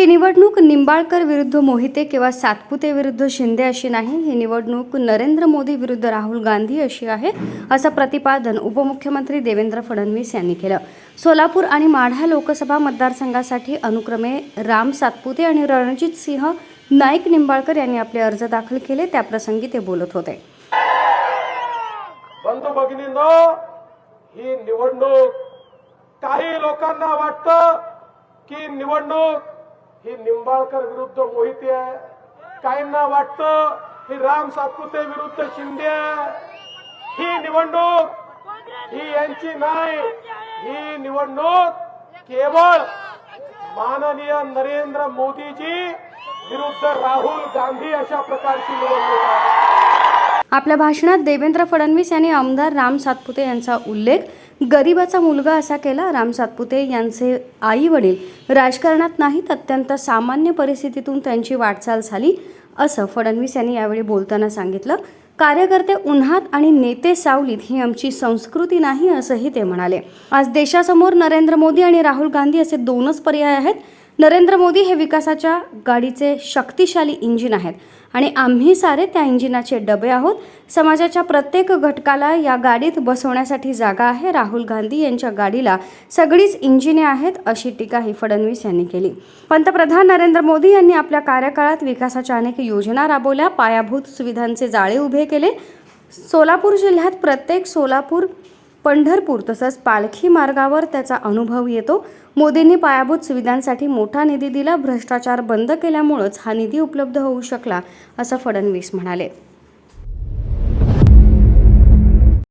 ही निवडणूक निंबाळकर विरुद्ध मोहिते किंवा सातपुते विरुद्ध शिंदे अशी नाही ही निवडणूक नरेंद्र मोदी विरुद्ध राहुल गांधी अशी आहे असं प्रतिपादन उपमुख्यमंत्री देवेंद्र फडणवीस यांनी केलं. सोलापूर आणि माढा लोकसभा मतदारसंघासाठी अनुक्रमे राम सातपुते आणि रणजित सिंह नाईक निंबाळकर यांनी आपले अर्ज दाखल केले त्याप्रसंगी ते बोलत होते. बंधू भगिनींनो ही निवडणूक काही लोकांना वाटतं की निवडणूक ही निंबाळकर विरुद्ध मोहिते आहे. काहींना वाटतं ही राम सातपुते विरुद्ध शिंदे आहे. ही निवडणूक ही यांची नाही. ही निवडणूक केवळ माननीय नरेंद्र मोदीजी विरुद्ध राहुल गांधी अशा प्रकारची निवडणूक आहे. आपल्या भाषणात देवेंद्र फडणवीस यांनी आमदार राम सातपुते यांचा उल्लेख गरिबाचा मुलगा असा केला राम सातपुते यांचे आई वडील राजकारणात नाहीत अत्यंत सामान्य परिस्थितीतून त्यांची वाटचाल झाली असं फडणवीस यांनी यावेळी बोलताना सांगितलं. कार्यकर्ते उन्हात आणि नेते सावलीत ही आमची संस्कृती नाही असंही ते म्हणाले. आज देशासमोर नरेंद्र मोदी आणि राहुल गांधी असे दोनच पर्याय आहेत. नरेंद्र मोदी हे विकासाच्या गाडीचे शक्तिशाली इंजिन आहेत. आणि आम्ही सारे त्या इंजिनाचे डबे आहोत. समाजाच्या प्रत्येक घटकाला या गाडीत बसवण्यासाठी जागा आहे. राहुल गांधी यांच्या गाडीला सगळीच इंजिने आहेत अशी टीकाही फडणवीस यांनी केली. पंतप्रधान नरेंद्र मोदी यांनी आपल्या कार्यकाळात विकासाच्या अनेक योजना राबवल्या. पायाभूत सुविधांचे जाळे उभे केले. सोलापूर जिल्ह्यात प्रत्येक सोलापूर पंढरपूर तसंच पालखी मार्गावर त्याचा अनुभव येतो. मोदींनी पायाभूत सुविधांसाठी मोठा निधी दिला. भ्रष्टाचार बंद केल्यामुळंच हा निधी उपलब्ध होऊ शकला असं फडणवीस म्हणाले.